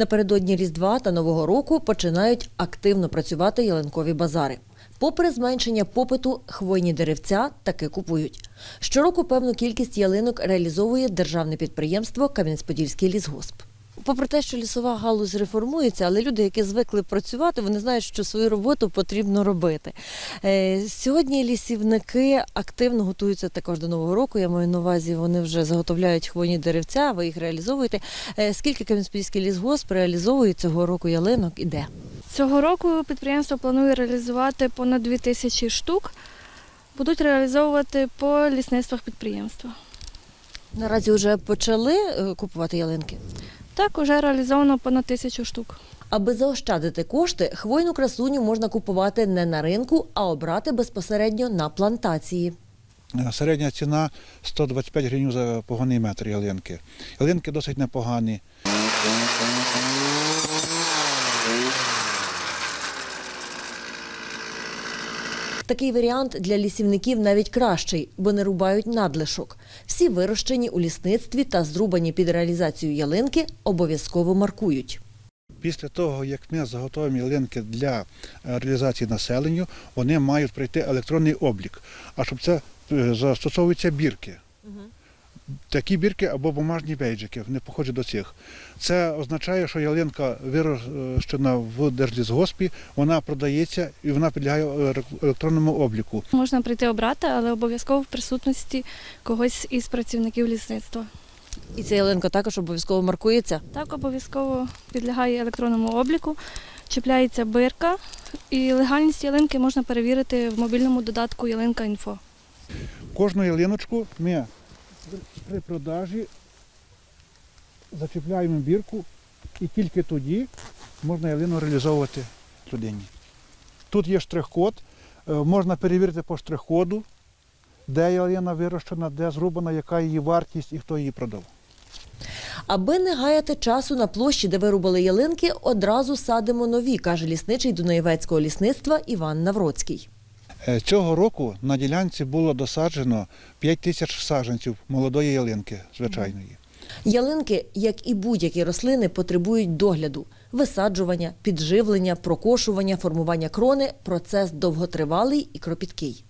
Напередодні Різдва та Нового року починають активно працювати ялинкові базари. Попри зменшення попиту, хвойні деревця таки купують. Щороку певну кількість ялинок реалізовує державне підприємство Кам'янець-Подільський лісгосп. Попри те, що лісова галузь реформується, але люди, які звикли працювати, вони знають, що свою роботу потрібно робити. Е, Сьогодні лісівники активно готуються також до нового року. Я маю на увазі, вони вже заготовляють хвойні деревця, ви їх реалізовуєте. Е, Скільки Кам'янець-Подільський лісгосп реалізовує цього року ялинок і де? Цього року підприємство планує реалізувати понад 2 тисячі штук. Будуть реалізовувати по лісництвах підприємства. Наразі вже почали е, купувати ялинки. Так, уже реалізовано понад тисячу штук. Аби заощадити кошти, хвойну красуню можна купувати не на ринку, а обрати безпосередньо на плантації. Е, Середня ціна 125 гривень за погонний метр ялинки. Ялинки досить непогані. Такий варіант для лісівників навіть кращий, бо не рубають надлишок. Всі вирощені у лісництві та зрубані під реалізацію ялинки обов'язково маркують. Після того, як ми заготовимо ялинки для е, реалізації населенню, вони мають пройти електронний облік. А щоб це застосовується застосовуються бірки. Такі бірки або бумажні бейджики, не похожі до цих. Це означає, що ялинка вирощена в держлісгоспі, вона продається і вона підлягає е, електронному обліку. Можна прийти обрати, але обов'язково в присутності когось із працівників лісництва. І ця ялинка також обов'язково маркується. Так, обов'язково підлягає електронному обліку, чіпляється бирка, і легальність ялинки можна перевірити в мобільному додатку Ялинка Інфо. Кожну ялиночку ми при продажі зачіпляємо бірку і тільки тоді можна ялину реалізовувати людині. Тут є штрих-код, е, можна перевірити по штрих-коду, де ялина вирощена, де зрубана, яка її вартість і хто її продав. Аби не гаяти часу на площі, де вирубали ялинки, одразу садимо нові, каже лісничий Дунаєвецького лісництва Іван Навроцький. Е, Цього року на ділянці було досаджено 5 тисяч саджанців молодої ялинки звичайної. Ялинки, як і будь-які рослини, потребують догляду, висаджування, підживлення, прокошування, формування крони процес довготривалий і кропіткий.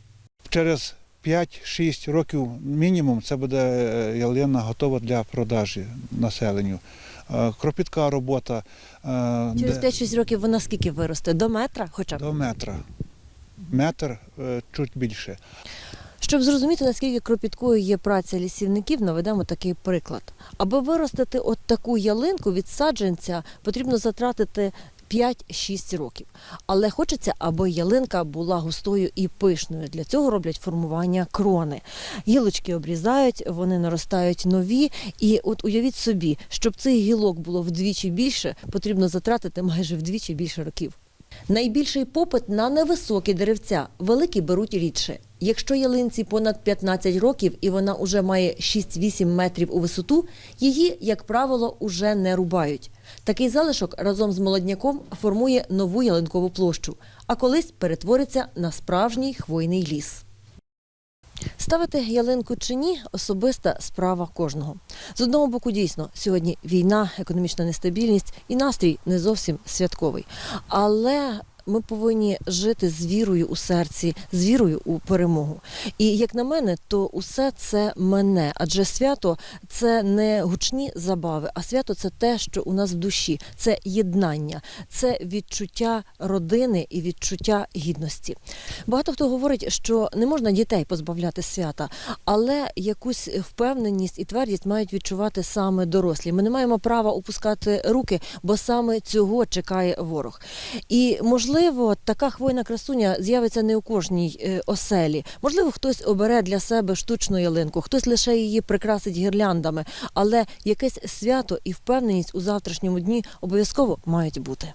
Через 5-6 років мінімум це буде е, ялина готова для продажі населенню. Е, Кропітка робота Через 5-6 років вона скільки виросте? До метра хоча б? до метра. Метр е, чуть більше. Щоб зрозуміти, наскільки кропіткою є праця лісівників, наведемо такий приклад. Аби виростити от таку ялинку від саджанця, потрібно затратити 5-6 років. Але хочеться, аби ялинка була густою і пишною. Для цього роблять формування крони. Гілочки обрізають, вони наростають нові. І от уявіть собі, щоб цих гілок було вдвічі більше, потрібно затратити майже вдвічі більше років. Найбільший попит на невисокі деревця. Великі беруть рідше. Якщо ялинці понад 15 років і вона уже має 6-8 метрів у висоту, її, як правило, уже не рубають. Такий залишок разом з молодняком формує нову ялинкову площу, а колись перетвориться на справжній хвойний ліс. Ставити ялинку чи ні особиста справа кожного. З одного боку, дійсно, сьогодні війна, економічна нестабільність і настрій не зовсім святковий. Але ми повинні жити з вірою у серці, з вірою у перемогу. І як на мене, то усе це мене, адже свято це не гучні забави, а свято це те, що у нас в душі, це єднання, це відчуття родини і відчуття гідності. Багато хто говорить, що не можна дітей позбавляти свята, але якусь впевненість і твердість мають відчувати саме дорослі. Ми не маємо права опускати руки, бо саме цього чекає ворог. І можливо, така хвойна красуня з'явиться не у кожній е, оселі. Можливо, хтось обере для себе штучну ялинку, хтось лише її прикрасить гірляндами, але якесь свято і впевненість у завтрашньому дні обов'язково мають бути.